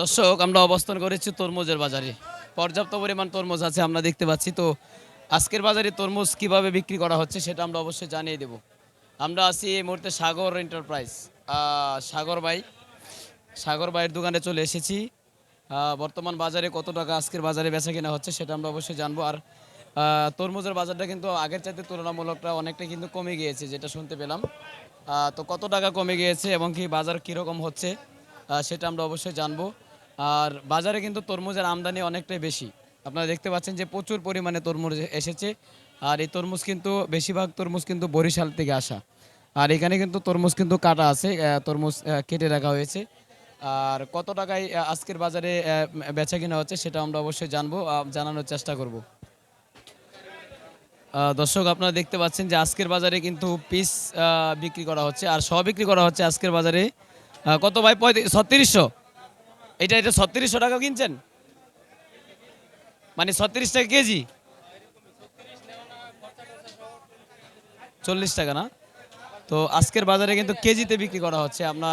দর্শক, আমরা অবস্থান করেছি তরমুজের বাজারে। পর্যাপ্ত পরিমাণ তরমুজ আছে, আমরা দেখতে পাচ্ছি। তো আজকের বাজারে তরমুজ কীভাবে বিক্রি করা হচ্ছে সেটা আমরা অবশ্যই জানিয়ে দেব। আমরা আছি এই মুহূর্তে সাগর এন্টারপ্রাইজ। সাগর ভাই, সাগর ভাইয়ের দোকানে চলে এসেছি। বর্তমান বাজারে কত টাকা আজকের বাজারে বেচা কেনা হচ্ছে সেটা আমরা অবশ্যই জানব। আর তরমুজের বাজারটা কিন্তু আগের চাইতে তুলনামূলকটা অনেকটা কিন্তু কমে গিয়েছে, যেটা শুনতে পেলাম। তো কত টাকা কমে গিয়েছে এবং কি বাজার কীরকম হচ্ছে সেটা আমরা অবশ্যই জানব। আর বাজারে কিন্তু তরমুজের আমদানি অনেকটাই বেশি। আপনারা দেখতে পাচ্ছেন যে প্রচুর পরিমাণে তরমুজ এসেছে। আর এই তরমুজ কিন্তু, বেশিরভাগ তরমুজ কিন্তু বরিশাল থেকে আসা। আর এখানে কিন্তু তরমুজ কিন্তু কাটা আছে তরমুজ কেটে রাখা হয়েছে। আর কত টাকায় আজকের বাজারে বেচা কিনা হচ্ছে সেটা আমরা অবশ্যই জানব জানানোর চেষ্টা করব। দর্শক, আপনারা দেখতে পাচ্ছেন যে আজকের বাজারে কিন্তু পিস বিক্রি করা হচ্ছে। আর সহ বিক্রি করা হচ্ছে আজকের বাজারে কত ভাই? পঁয়ত্রিশ এটা এটা ছত্রিশশো টাকা কিনছেন? মানে ছত্রিশ টাকা কেজি? চল্লিশ টাকা না? তো আজকের বাজারে কিন্তু কেজিতে বিক্রি করা হচ্ছে। আমরা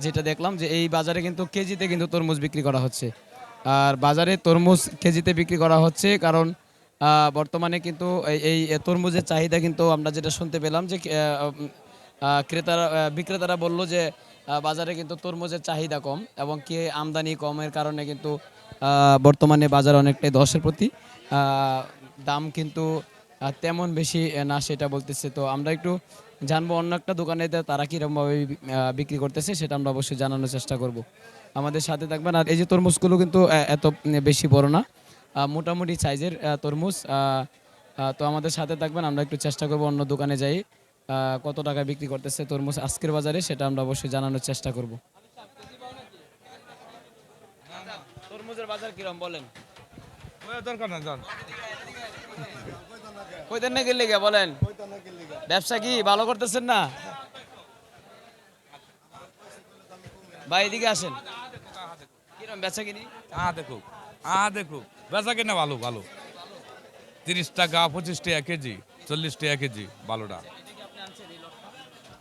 যেটা দেখলাম যে এই বাজারে কিন্তু কেজিতে কিন্তু তরমুজ বিক্রি করা হচ্ছে। আর বাজারে তরমুজ কেজিতে বিক্রি করা হচ্ছে কারণ বর্তমানে কিন্তু এই- তরমুজের চাহিদা কিন্তু আমরা যেটা শুনতে পেলাম যে ক্রেতারা বিক্রেতারা বলল যে বাজারে কিন্তু তরমুজের চাহিদা কম এবং কি আমদানি কমের কারণে কিন্তু বর্তমানে বাজার অনেকটাই দশের প্রতি। দাম কিন্তু তেমন বেশি না সেটা বলতেছে। তো আমরা একটু জানব অন্য একটা দোকানে তারা কীরকমভাবে বিক্রি করতেছে, সেটা আমরা অবশ্যই জানানোর চেষ্টা করব। আমাদের সাথে থাকবেন, আর এই যে তরমুজগুলো কিন্তু এত বেশি বড় না মোটামুটি সাইজের তরমুজ তো আমাদের সাথে থাকবেন, আমরা একটু চেষ্টা করব অন্য দোকানে যাই। কত টাকা বিক্রি করতেছে তরমুজ আজকের বাজারে সেটা আমরা অবশ্যই জানানোর চেষ্টা করব। তরমুজের বাজার কিরম বলেন? দরকার না যান। কইতেন না গেলে বলেন। ব্যবসা কি ভালো করতেছেন না? ভাই এদিকে আসেন। কিরম বেচা কিনি? আ দেখো আ দেখো বেচা কিনা ভালো ভালো। তিরিশ টাকা পঁচিশ টাকা কেজি চল্লিশ টাকা কেজি ভালোটা।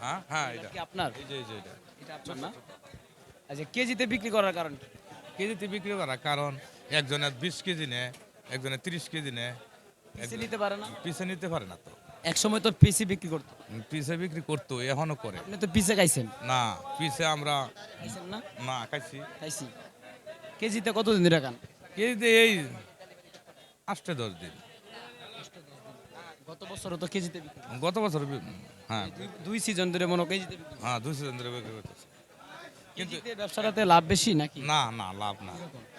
হ্যাঁ হ্যাঁ এটা কি আপনার? এই যে এই যে এটা। এটা আপনার না? আচ্ছা কেজিতে বিক্রি করার কারণ কি? কেজিতে বিক্রি করা কারণ একজনের বিশ কেজি নেয় একজনের তিরিশ কেজি নেয় পিসে নিতে পারে না? পিসে নিতে পারে না তো। এক সময় তো পিসি বিক্রি করতো। পিসে বিক্রি করতো এখনও করে। আপনি তো পিসে খাইছেন? না পিসে আমরা খাইছেন না? না খাইছি। খাইছি। কেজিতে কতদিন কেজিতে এই দশ দিন। গত বছরও তো কেজিতে বিক্রি গত বছর হ্যাঁ। দুই- দুই সিজন ধরে মনে কেজিতে হ্যাঁ দুশো জন ধরে বিক্রি করতেছে কিন্তু ব্যবসাটাতে লাভ বেশি নাকি? না না লাভ না।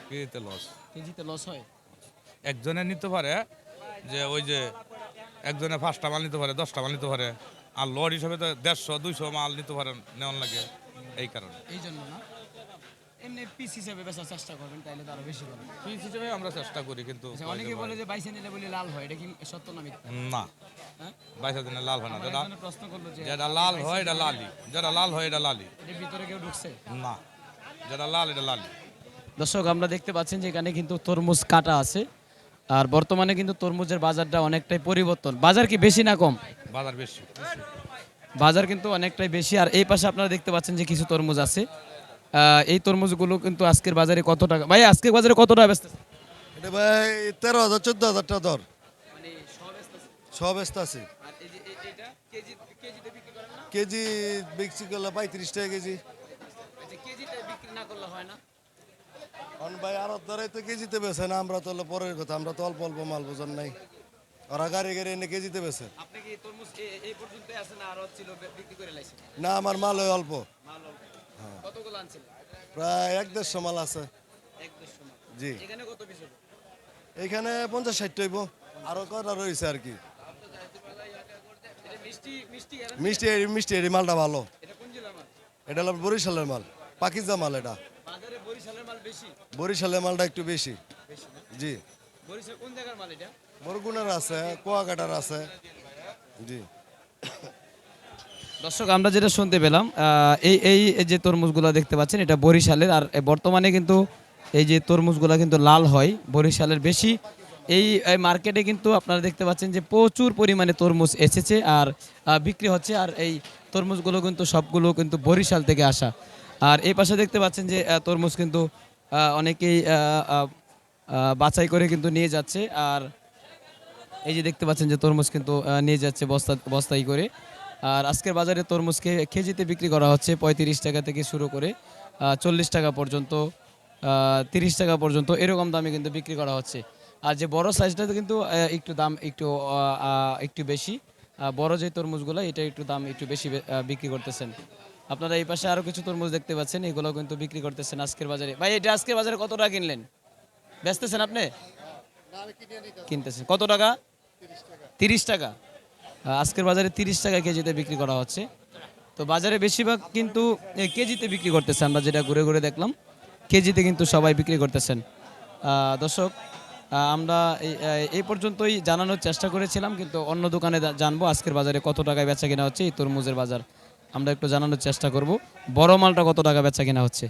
কেজিতে লস কেজিতে লস হয়? একজনে নিতে পারে যে ওই যে একজনে পাঁচটা মাল নিতে পারে দশটা মাল নিতে পারে আর লড হিসাবে তো দেড়শো দুইশো মাল নিতে পারে নেওয়ার লাগে এই কারণে। এই জন্য না? এমনি পিস হিসেবে বেচার চেষ্টা করবেন তাইলে তো আরও বেশি হবে। পিস হিসেবে আমরা চেষ্টা করি কিন্তু আচ্ছা, অনেকে বলে যে বাইসে নিলে বলে লাল হয় এটা কি সত্য না মিথ্যা? না। হ্যাঁ? দিনে লাল হয় না যেটা প্রশ্ন করল যে যেটা লাল হয় এটা লালি। যেটা লাল হয় এটা লালি। এর ভিতরে কেউ ঢুকছে? না। যেটা লাল এটা লালি। দর্শক আমরা দেখতে পাচ্ছেন যে এখানে কিন্তু তরমুজ কাটা আছে আর বর্তমানে কিন্তু তরমুজের বাজারটা অনেকটাই পরিবর্তন। বাজার কি বেশি না কম? বাজার বেশি। বাজার কিন্তু অনেকটাই বেশি আর এই পাশে আপনারা দেখতে পাচ্ছেন যে কিছু তরমুজ আছে। এই তরমুজগুলো কিন্তু আজকের বাজারে কত টাকা? ভাই আজকের বাজারে কত টাকা বেচতেছে এটা ভাই তেরো হাজার চোদ্দ হাজার টাকা দর। সব ব্যস্ত আছে কেজি বিক্রি করলে পঁয়ত্রিশ টাকা কেজি। ভাই আর ধরে তো কেজিতে বেছে না আমরা তো পরের কথা আমরা তো অল্প অল্প মাল বোঝান নাই। ওরা গাড়ি গাড়ি এনে কেজিতে বেছে না আমার মাল হয় অল্প। কতগুলো আনছেন? প্রায় এক দেড়শো মাল আছে। এক দেড়শো মাল। জি। এখানে কত পিস হবে? এইখানে পঞ্চাশ ষাট হইব। আরও কটা রয়েছে আর কি। মিষ্টি মিষ্টি এর মালটা ভালো। এটা হলো বরিশালের মাল পাকিজা মাল এটা। বরিশালের মালটা একটু বেশি। জি। বরগুনার আছে কুয়াকাটার আছে। জি। দর্শক, আমরা যেটা শুনতে পেলাম এই এই যে তরমুজগুলো দেখতে পাচ্ছেন, এটা বরিশালের, আর বর্তমানে কিন্তু এই যে তরমুজগুলো কিন্তু লাল হয়, বরিশালের বেশি। এই মার্কেটে কিন্তু আপনারা দেখতে পাচ্ছেন যে প্রচুর পরিমাণে তরমুজ এসেছে আর বিক্রি হচ্ছে, আর এই তরমুজগুলো কিন্তু সবগুলো কিন্তু বরিশাল থেকে আসা। আর এই পাশে দেখতে পাচ্ছেন যে তরমুজ কিন্তু অনেকেই বাছাই করে কিন্তু নিয়ে যাচ্ছে, আর এই যে দেখতে পাচ্ছেন যে তরমুজ কিন্তু নিয়ে যাচ্ছে বস্তা, বস্তাই করে। আর আজকের বাজারে তরমুজকে কেজিতে বিক্রি করা হচ্ছে পঁয়ত্রিশ টাকা থেকে শুরু করে চল্লিশ টাকা পর্যন্ত তিরিশ টাকা পর্যন্ত এরকম দামে কিন্তু বিক্রি করা হচ্ছে। আর যে বড় সাইজটাতে কিন্তু একটু দাম একটু একটু বেশি বড় যে তরমুজগুলো, এটা একটু দাম একটু বেশি বিক্রি করতেছেন। আপনারা এই পাশে আরও কিছু তরমুজ দেখতে পাচ্ছেন এগুলো কিন্তু বিক্রি করতেছেন আজকের বাজারে। ভাই, এটা আজকের বাজারে কত টাকা কিনলেন? বেচতেছেন আপনি? কিনতেছেন। কত টাকা। তিরিশ টাকা। আজকের বাজারে তিরিশ টাকা কেজিতে বিক্রি করা হচ্ছে। তো বাজারে বেশিরভাগ কিন্তু কেজিতে বিক্রি করতেছে আমরা যেটা ঘুরে ঘুরে দেখলাম। কেজিতে কিন্তু সবাই বিক্রি করতেছেন। দর্শক আমরা এই পর্যন্তই জানানোর চেষ্টা করেছিলাম, কিন্তু অন্য দোকানে জানব আজকের বাজারে কত টাকায় বেচা কেনা হচ্ছে, এই তরমুজের বাজার। আমরা একটু জানানোর চেষ্টা করব, বড় মালটা কত টাকা বেচা কেনা হচ্ছে।